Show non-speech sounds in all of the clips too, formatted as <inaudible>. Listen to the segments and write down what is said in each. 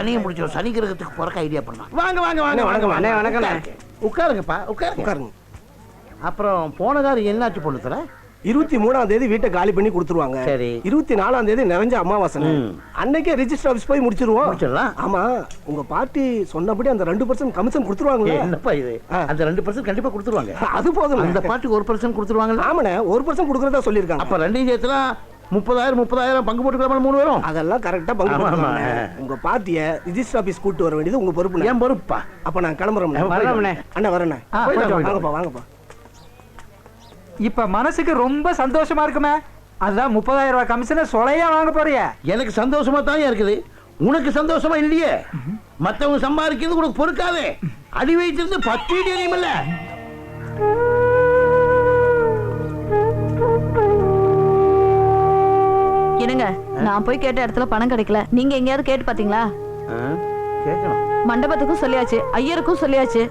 சனியை முடிச்சோம் சனி கிரகத்துக்கு போறக்க ஐடியா பண்ணலாம். வாங்க வாங்க வாங்க வாங்க அண்ணே. உட்காருங்க. உட்காருங்கப்பா உட்காருங்க. உட்காருங்க. அப்புறம் போன காரம் என்னாச்சு பொண்ணு தர இருபத்தி மூணாம் தேதி வீட்டை காலி பண்ணி கொடுத்துருவாங்க. சரி. இருபத்தி நாலாம் தேதி நிறைஞ்ச அமாவாசை. அன்னைக்கே ரிஜிஸ்டர் ஆபீஸ் போய் முடிச்சிருவோம். முடிச்சிடலாம். ஆமா உங்க பார்ட்டி சொன்னபடி அந்த ரெண்டு பர்சன்ட் கமிஷன் கொடுத்துருவாங்களே என்னப்பா இது. அந்த ரெண்டு பர்சன்ட் கண்டிப்பா கொடுத்துருவாங்க. அது போதும். அந்த பாட்டுக்கு ஒரு பர்சன்ட் கொடுத்துருவாங்கல்ல? ஆமாண்ணே ஒரு பர்சன்ட் கொடுக்கறதா சொல்லியிருக்காங்க. அப்ப ரெண்டையும் சேர்த்துனா முப்பதாயிரம் முப்பதாயிரம் பங்கு போட்டுக்கலாமா மூணு பேரும்? அதெல்லாம் கரெக்டா பங்கு. போட்டுருவாங்க. உங்க பார்ட்டிய ரிஜிஸ்டர் ஆபீஸ் கூட்டு வர வேண்டியது உங்க பொறுப்பு ஏன் பொறுப்பா? அப்ப நான் கிளம்புறோம் வர்றோம்ண்ணே. அண்ணா வரேண்ணே. ஆ, போயிட்டு வாங்க. வாங்கப்பா வாங்கப்பா. இப்ப மனசுக்கு ரொம்ப சந்தோஷமா இருக்குமே. அதான் முப்பதாயிரம் ரூபாய் கமிஷனை சொலையா வாங்க போறிய. எனக்கு சந்தோஷமா தான் இருக்குது. உனக்கு சந்தோஷமா இல்லையே? மத்தவங்க சம்பாதிக்கிறது உனக்கு பொறுக்காதே. அடி வைத்திருந்து பத்து எரியுமில்ல என்னங்க? நான் போய் கேட்ட இடத்துல பணம் கிடைக்கல. நீங்க எங்கேயாவது கேட்டு பாத்தீங்களா? மண்டபத்துக்கும் சொல்லியாச்சு ஐயருக்கும் சொல்லியாச்சு.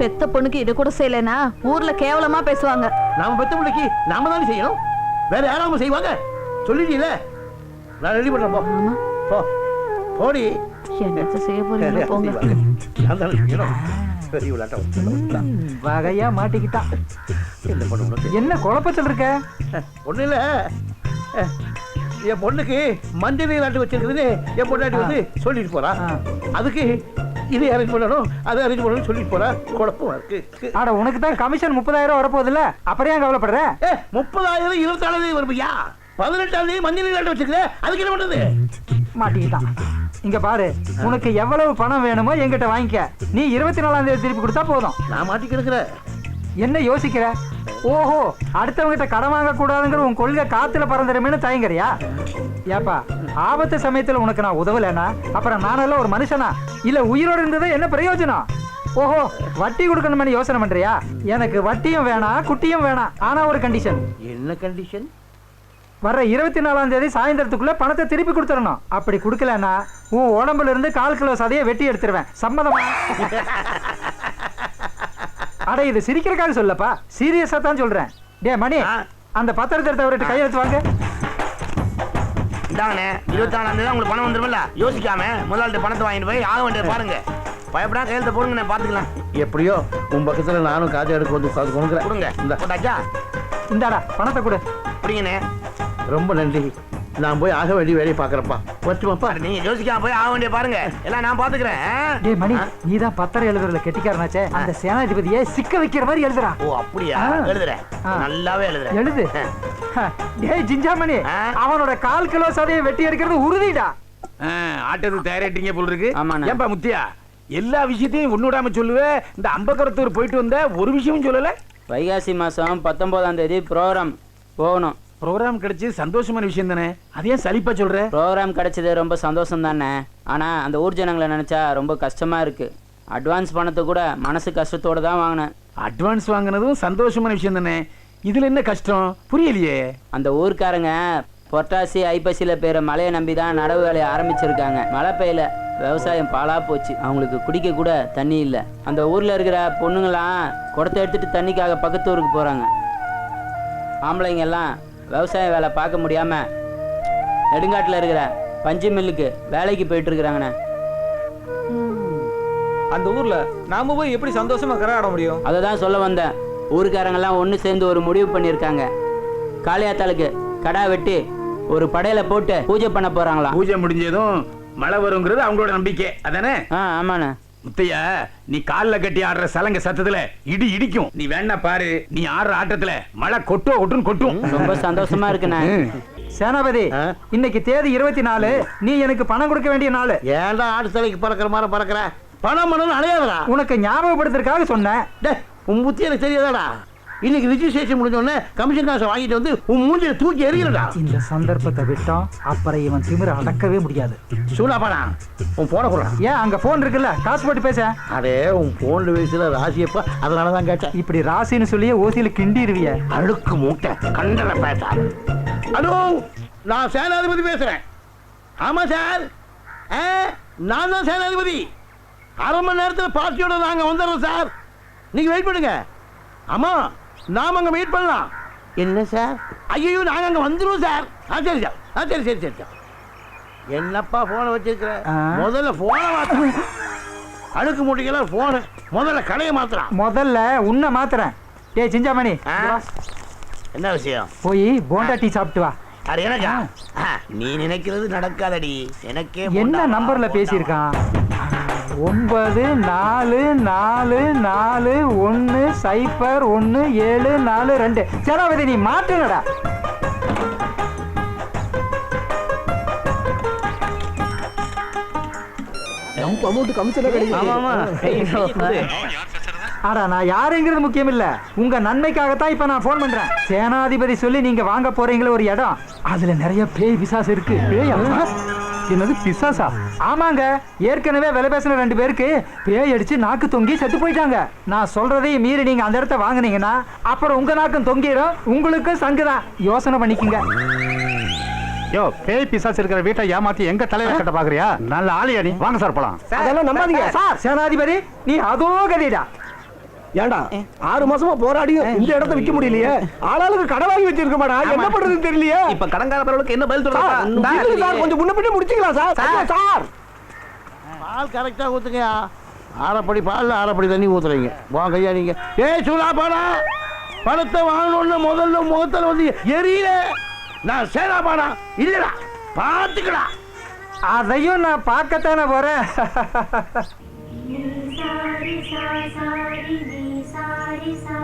பெத்த பொண்ணுக்கு இது கூட செய்யலைன்னா ஊர்ல கேவலமா பேசுவாங்க. நாம பெத்த பிள்ளைக்கு நாம தானே செய்யணும்? வேற யாராம செய்வாங்க? சொல்லிட்டீல நான் ரெடி பண்றேன் போ. போ. போடி. என்னத்த செய்ய போறீங்க போங்க. நான் தானே செய்யணும். பெரிய விளையாட்டம் வகையா மாட்டிக்கிட்டான். என்ன குழப்பத்தில் இருக்க? ஒண்ணு இல்ல. என் பொண்ணுக்கு மஞ்சள் நீராட்டு வச்சிருக்குதுன்னு என் பொண்டாட்டி வந்து சொல்லிட்டு போறா. அதுக்கு இது அரேஞ்ச் பண்ணணும் அதை அரேஞ்ச் பண்ணணும் சொல்லிட்டு போறா. குழப்பமா இருக்கு. ஆட உனக்கு தான் கமிஷன் முப்பதாயிரம் வரப்போகுதுல்ல அப்புறம் ஏன் கவலைப்படுற? ஏ முப்பதாயிரம் இருபத்தாயிரம் தேதி வருமையா? பதினெட்டாம் தேதி மஞ்சள் நீராட்டு வச்சிருக்குது அதுக்கு என்ன பண்றது? மாட்டிக்கிட்டான். இங்க பாரு உனக்கு எவ்வளவு பணம் வேணுமோ என்கிட்ட வாங்கிக்க. நீ இருபத்தி நாலாம் தேதி திருப்பி கொடுத்தா போதும். நான் மாட்டி கிடக்குறேன் என்ன யோசிக்கிற? ஓஹோ அடுத்தவங்கிட்ட கடன் வாங்க கூடாதுங்கிற உன் கொள்கை காத்துல பறந்துடுமேனு தயங்குறியா? ஏப்பா ஆபத்து சமயத்துல உனக்கு நான் உதவலைன்னா அப்புறம் நானெல்லாம் ஒரு மனுஷனா? இல்ல உயிரோடு இருந்தது என்ன பிரயோஜனம்? ஓஹோ வட்டி கொடுக்கணும்னு யோசனை பண்றியா? எனக்கு வட்டியும் வேணாம் குட்டியும் வேணாம் ஆனா ஒரு கண்டிஷன் என்ன கண்டிஷன் வர்ற இருபத்தி நாலாம் தேதி சாயந்தரத்துக்குள்ள பணத்தை திருப்பி கொடுத்துடணும். அப்படி கொடுக்கலன்னா உன் உடம்புல இருந்து கால் கிலோ சதையை வெட்டி எடுத்துருவேன். சம்மதமா? <laughs> அட இது சிரிக்கிறக்காக சொல்லப்பா. சீரியஸா தான் சொல்றேன். டே மணி. அந்த பத்திரத்தை எடுத்து அவர்கிட்ட கையெழுத்து வாங்க. இந்தாங்கண்ணே இருபத்தி நாலாம் தேதி உங்களுக்கு பணம் வந்துருமில்ல யோசிக்காம முதலாளிட்ட பணத்தை வாங்கிட்டு போய் ஆக வேண்டியது பாருங்க. பயப்படா கையெழுத்த போடுங்கண்ணே பாத்துக்கலாம் எப்படியோ உன் பக்கத்துல நானும் காஜா எடுக்க வந்து உட்காந்து கொடுங்க. கொடுக்குறேன் இந்த. போட்டாச்சா? இந்தாடா பணத்தை கொடு. பிடிங்கண்ணே ரொம்ப நன்றி. நான் போய் ஆக வேண்டிய வேலையை பார்க்குறப்பா வரட்டுமாப்பா நீங்க யோசிக்காம போய் ஆக வேண்டிய பாருங்க. எல்லாம் நான் பாத்துக்கிறேன்? டேய் மணி நீ தான் பத்திரம் எழுதுறதுல கெட்டிக்காரனாச்சே. அந்த சேனாதிபதியை சிக்க வைக்கிற மாதிரி எழுதுறா ஓ அப்படியா. எழுதுறேன். நல்லாவே எழுதுறேன். எழுது. டேய் ஜிஞ்சாமணி. அவனோட கால் கிலோ சதையை வெட்டி எடுக்கிறது உறுதிடா. ஆட்டத்துக்கு தயாராயிட்டீங்க போல இருக்கு. ஏன்பா முத்தியா? எல்லா விஷயத்தையும் ஒண்ணுடாம சொல்லுவே? இந்த அம்பக்கரத்தூர் போயிட்டு வந்த ஒரு விஷயமும் சொல்லல? வைகாசி மாதம் பத்தொம்போதாம் தேதி ப்ரோக்ராம் போகணும். ப்ரோக்ராம் கிடைச்சு சந்தோஷமான விஷயம் தானே? அது சலிப்பா சொல்ற? ப்ரோக்ராம் கிடைச்சது ரொம்ப சந்தோஷம் தானே? ஆனால் அந்த ஊர் ஜனங்களை நினச்சா ரொம்ப கஷ்டமாக இருக்குது அட்வான்ஸ் பணத்தை கூட மனசு கஷ்டத்தோடு தான் வாங்கினேன். அட்வான்ஸ் வாங்குனதும் சந்தோஷமான விஷயம் தானே? இதுல என்ன கஷ்டம்? புரியலையே. அந்த ஊர்க்காரங்க பொட்டாசி ஐப்பசியில் பெய்கிற மழையை நம்பி தான் நடவு வேலையை ஆரம்பிச்சிருக்காங்க. மழை பெய்யல. விவசாயம் பாழா போச்சு. அவங்களுக்கு குடிக்க கூட தண்ணி இல்லை. அந்த ஊரில் இருக்கிற பொண்ணுங்களாம் குடத்தை எடுத்துட்டு தண்ணிக்காக பக்கத்து ஊருக்கு போகிறாங்க ஆம்பளைங்க எல்லாம் விவசாய வேலை பார்க்க முடியாமல் நெடுங்காட்டில் இருக்கிற பஞ்சு மில்லுக்கு வேலைக்கு போயிட்டு இருக்கிறாங்கண்ணே அந்த ஊர்ல நாம போய் எப்படி சந்தோஷமா கரகாட முடியும்? அதை தான் சொல்ல வந்தேன். ஊருக்காரங்கெல்லாம் ஒன்று சேர்ந்து ஒரு முடிவு பண்ணியிருக்காங்க. காளியாத்தாளுக்கு கடா வெட்டி ஒரு படையில போட்டு பூஜை பண்ண போறாங்களாம். பூஜை முடிஞ்சதும் மழை வருங்கிறது அவங்களோட நம்பிக்கை. அதானே? ஆ ஆமாண்ணே. முத்தையா நீ கால்ல கட்டி ஆடுற சலங்க சத்தத்துல இடி இடிக்கும். நீ வேணா பாரு நீ ஆடுற ஆட்டத்துல மழை கொட்டோ கொட்டுன்னு கொட்டும். ரொம்ப சந்தோஷமா இருக்குண்ணே சேனாபதி? இன்னைக்கு தேதி இருபத்தி நாலு நீ எனக்கு பணம் கொடுக்க வேண்டிய நாள். ஏன்டா ஆடு தலைக்கு பறக்கிற மாதிரி பறக்கிற? பணம் பணம் அலையாதடா. உனக்கு ஞாபகப்படுத்துறதுக்காக சொன்னேன். டே உன் புத்தி எனக்கு தெரியாதாடா. இன்னைக்கு ரிஜிஸ்ட்ரேஷன் முடிஞ்ச உடனே கமிஷன் காசை வாங்கிட்டு வந்து உன் மூஞ்சில தூக்கி எறிகிறடா இந்த சந்தர்ப்பத்தை விட்டோம் அப்புறம் இவன் திமிர அடக்கவே முடியாது. சூடாப்பாடா உன் போன போடுறான் ஏன் அங்க போன் இருக்குல்ல? காசு போட்டு பேச. அடே உன் போன் வயசுல ராசியப்பா அதனால தான் கேட்டேன். இப்படி ராசின்னு சொல்லியே ஓசியில கிண்டிடுவிய அழுக்கு மூட்டை கண்டன பேசா. ஹலோ நான் சேனாதிபதி பேசுறேன். ஆமா சார். நான் தான் சேனாதிபதி. அரை மணி நேரத்தில் பார்ட்டியோட நாங்கள் வந்துடுறோம் சார். நீங்க வெயிட் பண்ணுங்க. ஆமா நாம அங்க வெயிட் பண்ணலாம். என்ன சார்? ஐயோ நாங்க அங்க வந்துருவோம் சார். ஆ சரி சார். ஆ சரி சரி சரி சார். என்னப்பா போனை வச்சிருக்கிற. முதல்ல போனை மாத்த அழுக்கு மூட்டைக்கெல்லாம் போனு முதல்ல கடையை மாத்துறான் முதல்ல உன்னை மாத்துறேன். டேய் சிஞ்சாமணி. என்ன விஷயம்? போய் போண்டா டீ சாப்பிட்டு வா. அது எனக்கா? நீ நினைக்கிறது நடக்காதடி. எனக்கே என்ன நம்பர்ல. பேசியிருக்கான்? ஒன்பது நாலு நாலு நாலு ஒன்று சைபர் ஒன்று ஏழு நாலு ரெண்டு. சராவதி நீ நம்ம அமௌண்ட் கிடைக்கும் ஆடா நான் யாருங்கிறது முக்கியம் இல்ல உங்க நன்மைக்காகத்தான் இப்ப நான் ஃபோன் பண்றேன். சேனாதிபதி சொல்லி நீங்க வாங்க போறீங்களே ஒரு இடம். அதுல நிறைய பேய் பிசாசு இருக்கு. பேய் என்னது பிசாசா? ஆமாங்க. ஏற்கனவே விலை பேசின ரெண்டு பேருக்கு பேய் அடிச்சு நாக்கு தொங்கி செத்து போயிட்டாங்க. நான் சொல்றதையும் மீறி நீங்க அந்த இடத்த வாங்குனீங்கன்னா அப்புறம் உங்க நாக்கும் தொங்கிடும் உங்களுக்கும் சங்குதான் யோசனை பண்ணிக்கங்க. யோ பேய் பிசாசு இருக்கிற வீட்டை ஏமாத்தி எங்க தலைவர் கட்ட பாக்குறியா? நல்ல ஆளியா நீ. வாங்க சார் போலாம். அதெல்லாம் நம்பாதீங்க. சார். சேனாதிபதி நீ அதோ கதிடா. ஏன்டா ஆறு மாசமா போராடியும் இந்த இடத்த விக்க முடியலையே? ஆளாளுக்கு கடை வாங்கி வச்சிருக்க மாடா என்ன பண்றதுன்னு தெரியலையே? இப்ப கடன்காரர்களுக்கு என்ன பதில் இல்ல சார் கொஞ்சம் முன்ன பின்ன முடிச்சுக்கலாம் சார். சார். பால் கரெக்டாக ஊற்றுங்கய்யா அரைப்படி பாலில் அரைப்படி தண்ணி ஊற்றுறீங்க வாங்க ஐயா நீங்கள் ஏய் சூலா பாடா. பணத்தை வாங்கணும்னு முதல்ல முகத்தில் வந்து எரியல. நான் சேரா பாடா. இல்லடா. பார்த்துக்கடா அதையும் நான் பார்க்கத்தானே போறேன். சாரி சா சாரி நீ சாரி சா.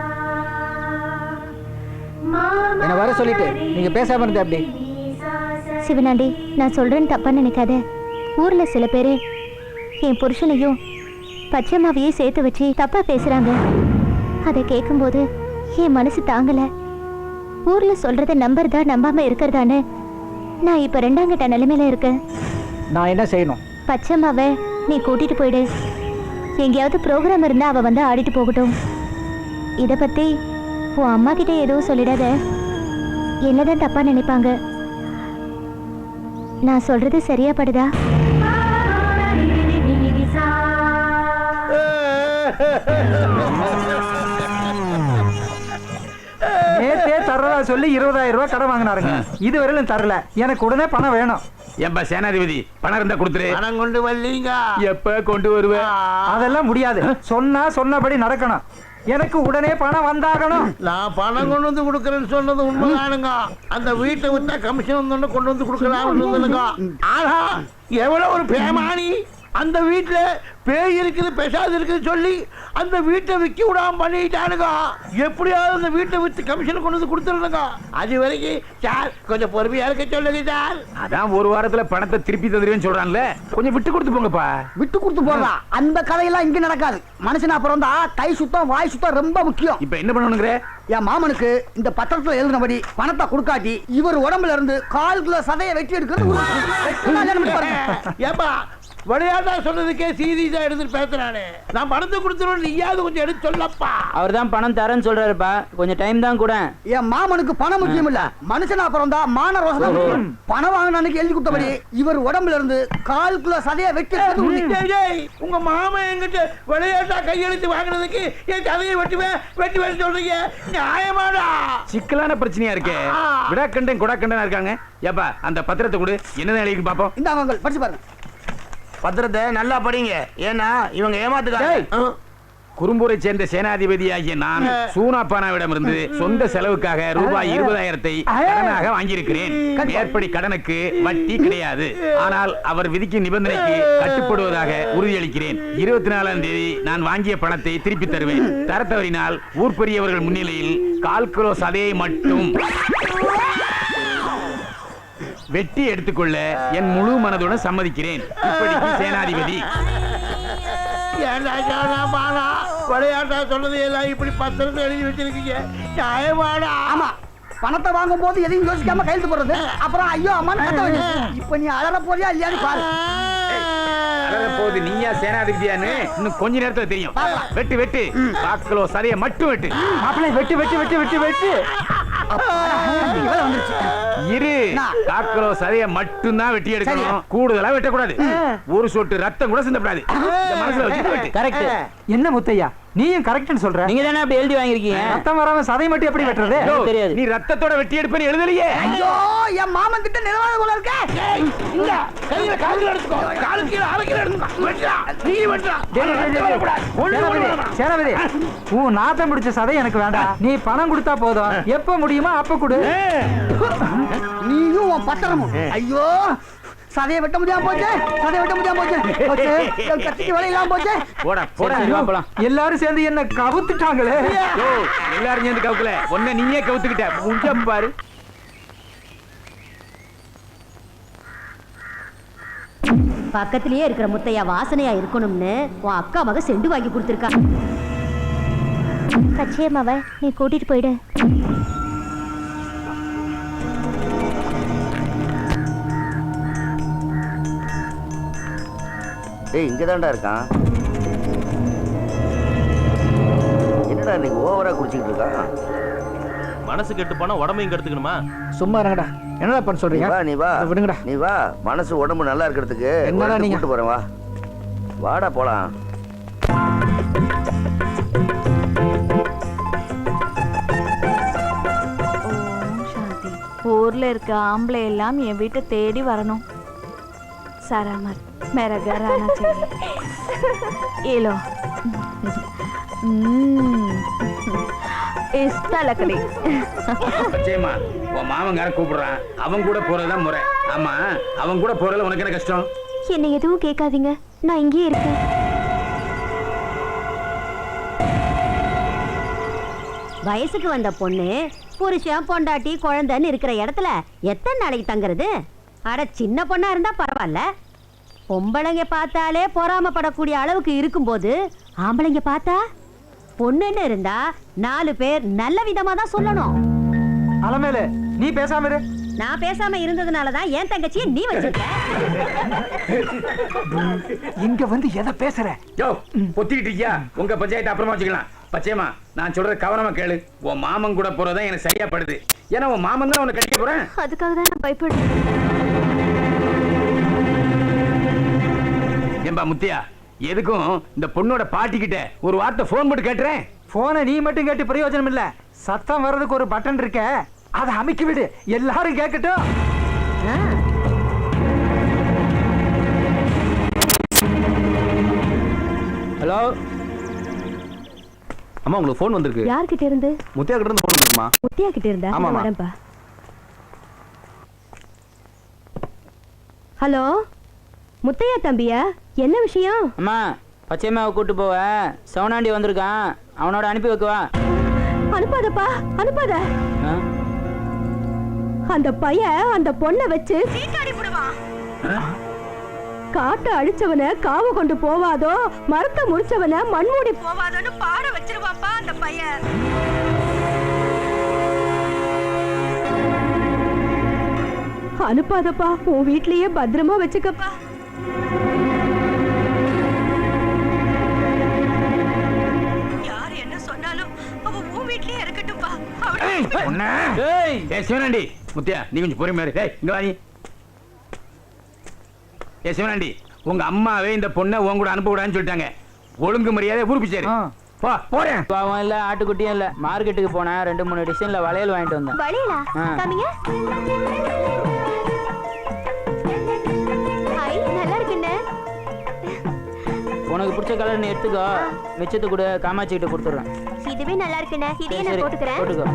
என்ன வர சொல்லிட்டு நீங்க பேசாம இருந்த அப்படி. சிவனாண்டி நான் சொல்றேன்னு தப்பா நினைக்காத. ஊர்ல சில பேரு என் புருஷனையும் பச்சைமாவையும் சேர்த்து வச்சு தப்பா பேசுறாங்க. அதை கேட்கும்போது என் மனசு தாங்கல. ஊர்ல சொல்றத நம்புறதா நம்பாம இருக்கிறதான்னு நான் இப்ப ரெண்டாங்கிட்ட நிலைமையில இருக்கேன். நான் என்ன செய்யணும்? பச்சைமாவை நீ கூட்டிட்டு போயிடு. எங்கேயாவது ப்ரோக்ராம் இருந்தா அவ வந்து ஆடிட்டு போகட்டும். இத பத்தி உன் அம்மா கிட்ட எதுவும் சொல்லிடாத. என்னதான் தப்பா நினைப்பாங்க. நான் சொல்றது சரியா படுதா நேத்தே தர்றதா சொல்லி இருபதாயிரம் ரூபாய் கடன் வாங்கினாருங்க. இதுவரையிலும் தரல. எனக்கு உடனே பணம் வேணும். ஏன்பா சேனாதிபதி? பணம் இருந்தா கொடுத்துரு. பணம் கொண்டு வரலீங்க. எப்ப கொண்டு வருவ? அதெல்லாம் முடியாது. சொன்னா சொன்னபடி நடக்கணும். எனக்கு உடனே பணம் வந்தாகணும். நான் பணம் கொண்டு வந்து கொடுக்குறேன்னு சொன்னது உண்மைதானுங்க. அந்த வீட்டை விட்டா கமிஷன் வந்தோன்னு கொண்டு வந்து கொடுக்கலாம்னு சொன்னதுங்க ஆனா எவ்வளவு ஒரு பேமானி. அந்த வீட்டுல பேய் இருக்குது பெசாது இருக்குது சொல்லி அந்த வீட்டை விற்க விடாம பண்ணிட்டானுங்க. எப்படியாவது அந்த வீட்டை வித்து கமிஷன் கொண்டு வந்து கொடுத்துருங்க அது வரைக்கும் சார் கொஞ்சம் பொறுமையா இருக்க சொல்லுங்க சார். அதான் ஒரு வாரத்துல பணத்தை திருப்பி தந்துருவேன்னு சொல்றான்ல. கொஞ்சம் விட்டு கொடுத்து போங்கப்பா. விட்டு கொடுத்து போங்க. அந்த கதையெல்லாம் இங்க நடக்காது. மனுஷனா பிறந்தா கை சுத்தம் வாய் சுத்தம் ரொம்ப முக்கியம். இப்ப என்ன பண்ணணுங்கிற? என் மாமனுக்கு இந்த பத்திரத்துல எழுதினபடி பணத்தை கொடுக்காட்டி இவர் உடம்புல இருந்து கால் கிலோ சதையை வெட்டி எடுக்கிறது. <laughs> ஏப்பா விளையாட்டா சொன்னதுக்கே சீரியஸா எடுத்துட்டு பேசுறானே. நான் பணத்தை கொடுத்துருவேன் நீயாவது கொஞ்சம் எடுத்து சொல்லப்பா? அவர் தான் பணம் தரேன்னு சொல்றாருப்பா. கொஞ்சம் டைம் தான் கூட. என் மாமனுக்கு பணம் முக்கியம் இல்ல மனுஷனா பிறந்தா மான ரோசம் தான். பணம் வாங்கின அன்னைக்கு எழுதி கொடுத்தபடி இவர் உடம்புல இருந்து கால் கிலோ சதையை டேய், உங்க மாமன் என்கிட்ட விளையாட்டா கையெழுத்து வாங்குறதுக்கு என் கதையை வெட்டுவேன் வெட்டுவேன் சொல்றீங்க. நியாயமாடா. சிக்கலான பிரச்சனையா இருக்கே. விடாக்கண்டன் குடாக்கண்டனா இருக்காங்க. ஏப்பா அந்த பத்திரத்தை கொடு. என்னதான் எழுதி பாப்போம். இந்தாங்க uncle, படிச்சு பாருங்க. பத்திரத்தை நல்லா படிங்க. ஏன்னா இவங்க ஏமாத்துக்காங்க குறும்பூரை சேர்ந்த சேனாதிபதி ஆகிய நான் சூனாப்பானாவிடம் இருந்து சொந்த செலவுக்காக ரூபாய் இருபதாயிரத்தை கடனாக வாங்கியிருக்கிறேன். மேற்படி கடனுக்கு வட்டி கிடையாது. ஆனால் அவர் விதிக்கும் நிபந்தனைக்கு கட்டுப்படுவதாக உறுதியளிக்கிறேன். இருபத்தி நாலாம் தேதி நான் வாங்கிய பணத்தை திருப்பி தருவேன். தர தவறினால் ஊர் பெரியவர்கள் முன்னிலையில் கால் கிலோ சதையை மட்டும். வெட்டி எடுத்துக்கொள்ள என் முழு மனதுடன் சம்மதிக்கிறேன். இப்படிக்கு சேனாதிபதி. விளையாட்டா சொன்னது எல்லாம் இப்படி பத்திரத்தை எழுதி வச்சிருக்கீங்க. நியாயமாடா? ஆமா. பணத்தை வாங்கும் போது எதையும் யோசிக்காம கையெழுத்து போடுறது. அப்புறம் ஐயோ வேண்டியது. இப்ப நீ அலற போறியா இல்லையான்னு பாரு. போகுது நீயா சேனாதிபதியான்னு இன்னும் கொஞ்ச நேரத்துல தெரியும். வெட்டு வெட்டு. காக்கிலோ சதைய மட்டும் வெட்டு. மாப்பிள்ளை வெட்டு வெட்டு வெட்டு வெட்டு வெட்டு. இரு. காக்கிலோ சதைய மட்டும் தான் வெட்டி எடுக்கணும் கூடுதலா வெட்டக்கூடாது. ஒரு சொட்டு ரத்தம் கூட சிந்தப்படாது. இந்த மனசுல வச்சுட்டு வெட்டு கரெக்ட் என்ன முத்தையா? நீயும் கரெக்ட்னு சொல்ற? நீங்க தானே அப்படி எழுதி வாங்கியிருக்கீங்க? ரத்தம் வராம சதை மட்டும் எப்படி வெட்டுறது? தெரியாது. நீ ரத்தத்தோட வெட்டி எடுப்பேன்னு எழுதலையே என் மாமன் கிட்ட நிலவாத போல இருக்க. இந்த கையில காலுக்கு எடுத்துக்கோ. காலுக்கு கீழே அரைக்கிற எடுத்துக்கோ. நீ டேய். சேனாபதி, உன் நாத்தம் பிடிச்ச சதை எனக்கு வேண்டாம். நீ பணம் கொடுத்தா போதும். எப்ப முடியுமோ அப்ப கொடு. நீயும் உன் பத்திரமும். ஐயோ சதையை வெட்ட முடியாம போச்சு. சதையை வெட்ட முடியாம போச்சு. கத்திக்கு வழி இல்லாம போச்சு. போடா போடா போலாம். எல்லாரும் சேர்ந்து என்ன கவுத்துட்டாங்களே. எல்லாரும் சேர்ந்து கவுக்கல. ஒன்ன நீயே கவுத்துக்கிட்ட. முஞ்ச பாரு. பக்கத்திலேயே இருக்கிற முத்தையா வாசனையா இருக்கணும்னு உன் அக்கா மக செண்டு வாங்கி கொடுத்துருக்கா. பச்சையம்மாவை நீ கூட்டிட்டு போயிடு. ஏய் இங்க தான்டா இருக்கான். என்னடா இன்னைக்கு ஓவரா குடிச்சிட்டு இருக்கான்? மனசு கெட்டு போனா உடம்பையும் கெடுத்துக்கணுமா சும்மா இருங்கடா. என்னடா பண்ண சொல்றீங்க? வா நீ வா. விடுங்கடா. நீ வா. மனசு உடம்பு நல்லா இருக்கிறதுக்கு என்னடா நீ கூட்டு போறேன் வா. வாடா போலாம். ஊர்ல இருக்க ஆம்பளை எல்லாம் என் வீட்டை தேடி வரணும். சாராமர் மேரக ராணா இஸ்தாலக்கடி. பச்சையம்மா உன் மாமங்காரன் கூப்பிடுறான். அவன் கூட போறதுதான் முறை. ஆமா அவன் கூட போறதுல உனக்கு என்ன கஷ்டம்? என்னை எதுவும் கேட்காதீங்க. நான் இங்கேயே இருக்கேன். வயசுக்கு வந்த பொண்ணு புருஷன் பொண்டாட்டி குழந்தைன்னு இருக்கிற இடத்துல எத்தனை நாளைக்கு தங்குறது? அட சின்ன பொண்ணா இருந்தா பரவாயில்ல. பொம்பளைங்க பார்த்தாலே பொறாமப்படக்கூடிய அளவுக்கு இருக்கும்போது ஆம்பளைங்க பார்த்தா பொண்ணுன்னு இருந்தா நாலு பேர் நல்ல விதமா தான் சொல்லணும். அலமேலு நீ பேசாம இரு. நான் பேசாம இருந்ததுனால தான் என் தங்கச்சியை நீ வச்சிருக்க. இங்க வந்து எதை பேசுற? யோ பொத்திக்கிட்டு இருக்கியா? உங்க பஞ்சாயத்து அப்புறமா வச்சுக்கலாம். பச்சையம்மா நான் சொல்றது கவனமா கேளு. உன் மாமன் கூட போறதுதான் எனக்கு சரியா படுது. ஏன்னா உன் மாமன் தான் உன்னை கட்டிக்க போறேன். அதுக்காக தான் நான் பயப்படுறேன். ஏம்பா முத்தியா? எதுக்கும் இந்த பொண்ணோட பாட்டி கிட்ட ஒரு வார்த்தை ஃபோன் போட்டு கேட்டுறேன்? போனை நீ மட்டும் கேட்டு பிரயோஜனம் இல்ல. சத்தம் வர்றதுக்கு ஒரு பட்டன் இருக்க. அதை அமைக்கி விடு. எல்லாரும் கேட்கட்டும் ஹலோ அம்மா உங்களுக்கு ஃபோன் வந்திருக்கு. யார்கிட்ட இருந்து? முத்தியா கிட்ட இருந்து ஃபோன் வந்திருக்குமா? முத்தியா கிட்ட இருந்தா. நான் வரேன்ப்பா ஹலோ முத்தையா தம்பியா? என்ன விஷயம்? அம்மா பச்சையம்மாவை கூட்டு போவ. சவுனாண்டி வந்திருக்கான். அவனோட அனுப்பி வைக்கவா? அனுப்பாதப்பா அனுப்பாத? அந்த பையன் அந்த பொண்ணை வச்சு சீட்டாடி காட்டை அழிச்சவன காவு கொண்டு போவாதோ மரத்தை முடிச்சவன மண்மூடி போவாதோன்னு பாட வச்சிருவாப்பா அந்த பையன் அனுப்பாதப்பா உன் வீட்லயே பத்திரமா வச்சுக்கப்பா. சிவனாண்டி. முத்தியா நீ கொஞ்சம் பொறுமையா இரு. இங்க வா நீ ஏ சிவனாண்டி உங்க அம்மாவே இந்த பொண்ணை உன் கூட அனுப்ப கூடாதுன்னு சொல்லிட்டாங்க. ஒழுங்கு மரியாதை ஊருக்கு சேரு. ஆ. போ போறேன். பாவம் இல்ல ஆட்டுக்குட்டியும் இல்ல. மார்க்கெட்டுக்கு போனேன் ரெண்டு மூணு டிசைன்ல வளையல் வாங்கிட்டு வந்தேன். உனக்கு பிடிச்ச கலர் நீ எடுத்துக்கோ. மிச்சத்தை கூட காமாட்சி கிட்ட கொடுத்துட்றேன். இதுவே நல்லா இருக்குண்ணே. இதையே நான் போட்டுக்கிறேன். போட்டுக்கோ.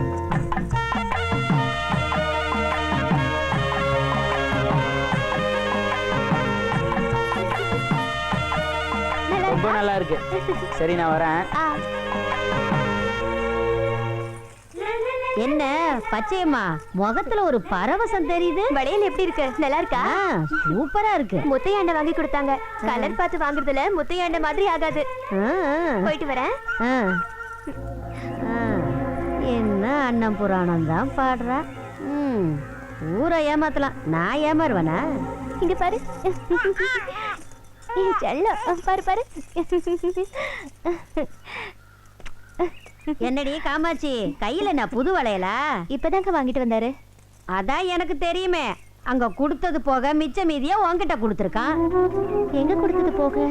ரொம்ப? நல்லா இருக்கு. சரி நான் வரேன். என்ன பச்சையம்மா முகத்துல ஒரு பரவசம் தெரியுது? வளையல் எப்படி இருக்கு? நல்லா இருக்கா? சூப்பரா இருக்கு. முத்தையாண்ட வாங்கி கொடுத்தாங்க. கலர் பார்த்து வாங்குறதுல முத்தையாண்ட மாதிரி ஆகாது. போயிட்டு வரேன். ஆ. ஆ. என்ன அண்ணன் புராணம் தான் பாடுறா? ம். ஊரை ஏமாத்தலாம். நான் ஏமாறுவேனா? இங்க பாரு. <laughs> ஏய், செல்லம். பாரு பாரு. என்னடி காமாட்சி? கையில நான் புது வளையலா? இப்பதாங்க வாங்கிட்டு வந்தாரு. அதான் எனக்கு தெரியுமே. அங்க கொடுத்தது போக மிச்ச மீதியா உன்கிட்ட கொடுத்துருக்கான். எங்க கொடுத்தது போக?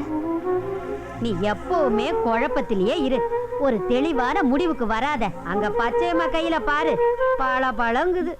நீ எப்பவுமே குழப்பத்திலேயே இரு. ஒரு தெளிவான முடிவுக்கு வராத. அங்க பச்சையம்மா கையில பாரு. பல பழங்குது